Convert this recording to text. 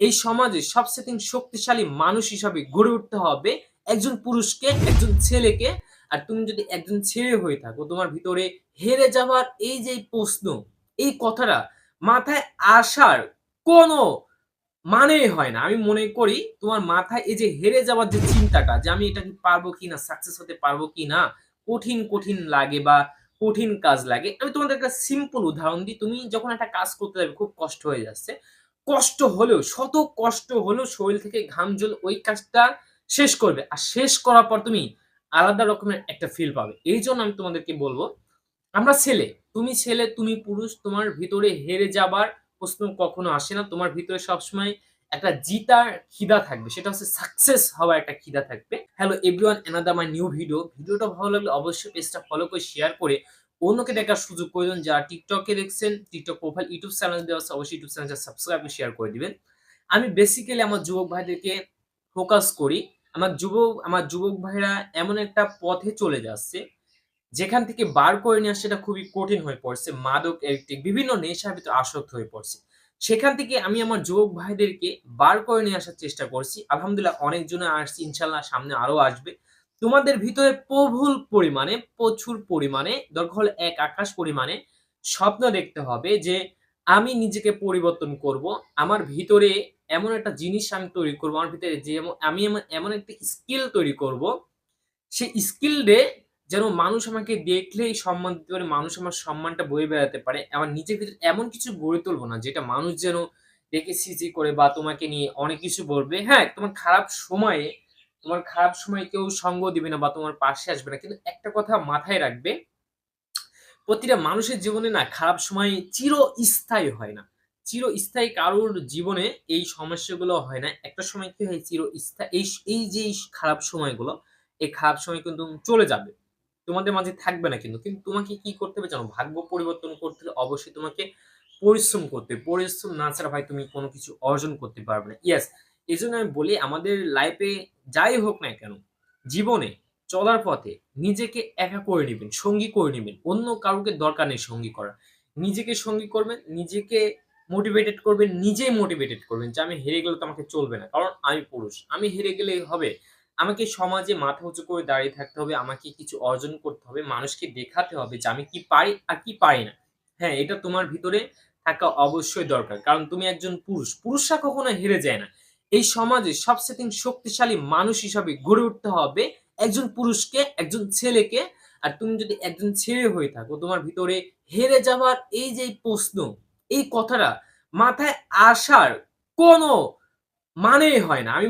এই সমাজে সবচেয়ে শক্তিশালী মানুষ হিসাবে গড়ে উঠতে হবে একজন পুরুষকে, একজন ছেলেকে। আর তুমি যদি একজন ছেলে হয়ে থাকো, তোমার ভিতরে হেরে যাওয়ার এই যে প্রশ্ন, এই কথাটা মাথায় আসার কোনো মানেই হয় না। আমি মনে করি তোমার মাথায় এই যে হেরে যাওয়ার যে চিন্তাটা যে আমি এটা কি পারব কিনা, সাকসেস হতে পারব কিনা, কঠিন, কঠিন লাগে বা কঠিন কাজ লাগে। আমি তোমাদের একটা সিম্পল উদাহরণ দিই। তুমি যখন একটা কাজ করতে যাবে খুব কষ্ট হয়ে যাচ্ছে। কষ্ট হলেও, শত কষ্ট হলেও শরীর থেকে ঘাম ঝরে ওই কাজটা শেষ করবে। আর শেষ করার পর তুমি আলাদা রকমের একটা ফিল পাবে। এই জন্য আমি তোমাদেরকে বলব আমরা ছেলে, তুমি ছেলে, তুমি পুরুষ, তোমার ভিতরে হেরে যাবার প্রশ্ন কখনো আসে না। তোমার ভিতরে সবসময় একটা জিতার খিদা থাকবে। সেটা হচ্ছে সাকসেস হওয়ার একটা খিদা থাকবে। Hello everyone another my new video. ভিডিওটা ভালো লাগলে অবশ্যই পেজটা ফলো করে শেয়ার করে অন্যকে দেখার সুযোগ করে দিন। যারা টিকটকে দেখছেন, টিকটক প্রোফাইল, ইউটিউব চ্যানেল দেওয়া আছে অবশ্যই ইউটিউব চ্যানেলটা সাবস্ক্রাইব শেয়ার করে দিবেন। আমি বেসিক্যালি আমার যুবক ভাইদেরকে ফোকাস করি। আমার যুবক আমার যুবক ভাইরা এমন একটা পথে চলে যাচ্ছে, যেখান থেকে বার করে নিয়ে সেটা খুবই কঠিন হয়ে পড়ছে। মাদক, অ্যাডিক্টিভ বিভিন্ন নেশার ভিতরে আসক্ত হয়ে পড়ছে। সেখান থেকে আমি আমার যুবক ভাইদেরকে বার করে নিয়ে আসার চেষ্টা করছি। আলহামদুলিল্লাহ অনেকজনে আসছি, ইনশাআল্লাহ সামনে আরও আসবে। তোমাদের ভিতরে প্রভুল পরিমাণে, প্রচুর পরিমাণে দরকার এক আকাশ পরিমাণে স্বপ্ন দেখতে হবে যে আমি নিজেকে পরিবর্তন করব। আমার ভিতরে এমন একটা জিনিস আমি তৈরি করব। আমার ভিতরে যে আমি এমন একটা স্কিল তৈরি করব, সেই স্কিল ডে যেন মানুষ আমাকে দেখলেই সম্মান দিতে পারে, মানুষ আমার সম্মানটা বয়ে বেড়াতে পারে। আমার নিজের ভিতরে এমন কিছু গড়ে তুলবো না যেটা মানুষ যেন দেখে ছি করে বা তোমাকে নিয়ে অনেক কিছু বলবে। হ্যাঁ, তোমার খারাপ সময়ে তোমার খারাপ সময় কেউ সঙ্গ দিবে না বা তোমার পাশে আসবে না। কিন্তু একটা কথা মাথায় রাখবে প্রতিটা মানুষের জীবনে না খারাপ সময় চিরস্থায়ী হয় না। চিরস্থায়ী কারোর জীবনে এই সমস্যাগুলো হয় না। একটা সময় কি হয় চিরস্থা এই এই যে এই খারাপ সময়গুলো, এই খারাপ সময় কিন্তু চলে যাবে। তোমাদের মাঝে থাকবে না কিন্তু। কিন্তু তোমাকে কি করতে হবে জানো? ভাগ্য পরিবর্তন করতে হলে অবশ্যই তোমাকে পরিশ্রম করতে। পরিশ্রম না ছাড়া ভাই তুমি কোনো কিছু অর্জন করতে পারবে না। ইয়েস, জন্য আমি বলি আমাদের লাইফে যাই হোক না কেন, জীবনে চলার পথে নিজেকে একা করে নিবেন, সঙ্গী করে নিবেন। অন্য কাউকে দরকার নেই সঙ্গী করা নিজেকে সঙ্গী করবেন, নিজেকে মোটিভেটেড করবেন, নিজেই মোটিভেটেড করবেন যে আমি হেরে গেলে তো আমাকে চলবে না। কারণ আমি পুরুষ। আমি হেরে গেলেই হবে। আমাকে সমাজে মাথা উঁচু করে দাঁড়িয়ে থাকতে হবে। আমাকে কিছু অর্জন করতে হবে। মানুষকে দেখাতে হবে যে আমি কি পারি আর কি পারি না। হ্যাঁ, এটা তোমার ভিতরে থাকা অবশ্যই দরকার। কারণ তুমি একজন পুরুষ। পুরুষরা কখনো হেরে যায় না। এই সমাজে সবচেয়ে শক্তিশালী মানুষ হিসাবে গড়ে উঠতে হবে একজন পুরুষকে, একজন ছেলেকে। আর তুমি যদি একজন ছেলে হয়ে থাকো, তোমার ভিতরে হেরে যাওয়ার এই যে প্রশ্ন, এই কথাটা মাথায় আসার কোনো মানে হয় না। আমি